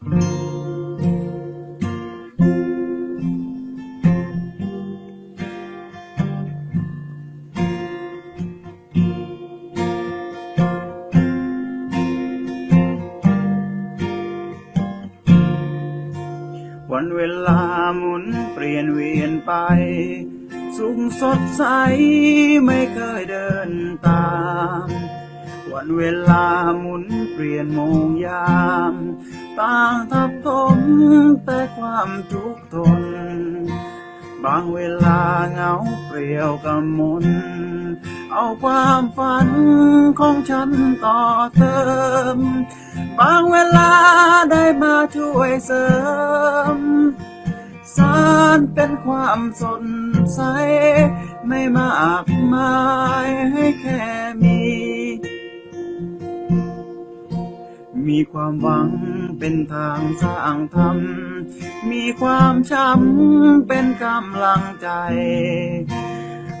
วันเวลาหมุนเปลี่ยนเวียนไป สุขสดใสไม่เคยเดินตาม วันเวลาหมุนเปลี่ยนโมงยาม ต่างทับถมแต่ความทุกข์ทน บางเวลาเหงาเปรี่ยวกำมน เอาความฝันของฉันต่อเติม บางเวลาได้มาช่วยเสริม สารเป็นความสดใส ไม่มากมายให้แค่มี มีความหวัง เป็นทางสร้างธรรม มีความช้ำเป็นกำลังใจ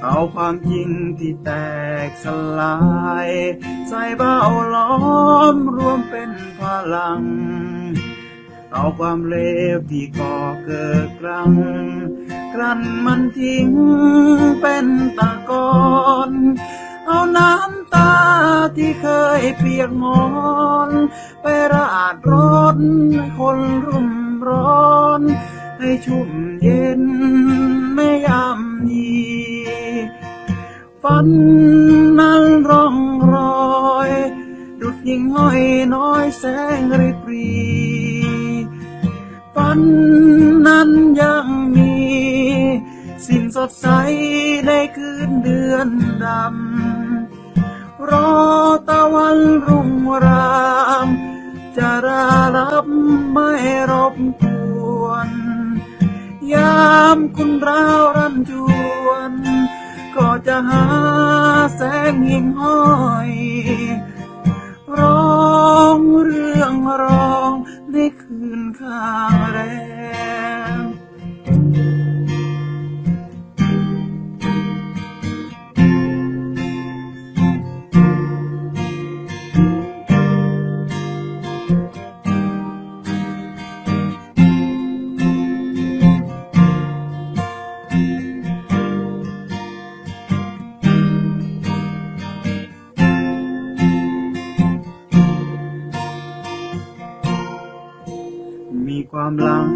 เอาความจริงที่แตกสลาย ใส่เบ้าล้อมรวมเป็นพลัง เอาความเลวที่ก่อเกิดกลัง กลั่นมันทิ้งเป็นตะกอน เอาน้ำตา ที่เคยเปียกหมอนไปราดร้อนคนรุ่มร้อน ให้ชุ่มเย็นไม่ยำยีฝันนั้นร่องรอย ดุดยิ่งห้อยน้อยแสงริบรีฝันนั้นยังมี สิ่งสดใสในคืนเดือนดำ รอตะวันรุ่งราม จะรารับไม่รบกวน ยามคุณราวรันจวน ก็จะหาแสงหิ่งห้อย ร้องเรื่องรอ ความหลัง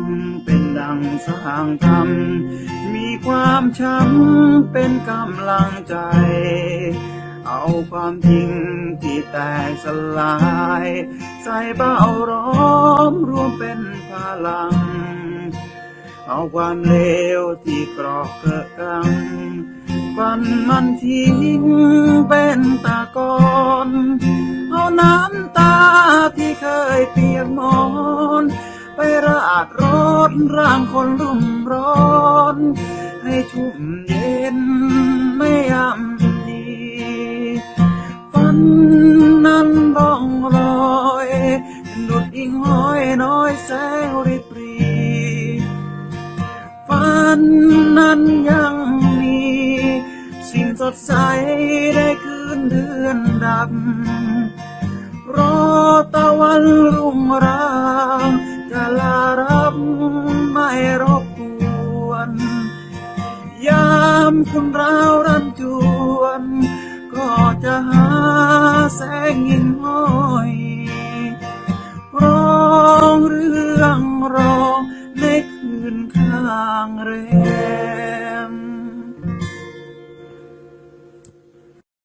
เป็นดังสร้างธรรมมีความช้ำเป็นกำลังใจ เอาความจริงที่แตกสลาย ใส่เบ้าร้อมรวมเป็นพลัง เอาความเลวที่กรอกเกิดกังฟันมันทิ้งเป็นตะกอน เอาน้ำตาที่เคยเปียกหมอนาดร้อนร่างคนรุ่มร้อน ให้ชุ่มเย็นไม่ยำยีฝันนั้นร่องรอยดุดอิงห้อยน้อยแสงริบรีฝันนั้นยังมี สิ่งสดใสได้คืนเดือนดำรอตะวันรุ่งรางจะลาามคุณราวรันจวน ก็จะหาแสงยิ่งห้อยร้องเรื่องร้องในคืนข้างเร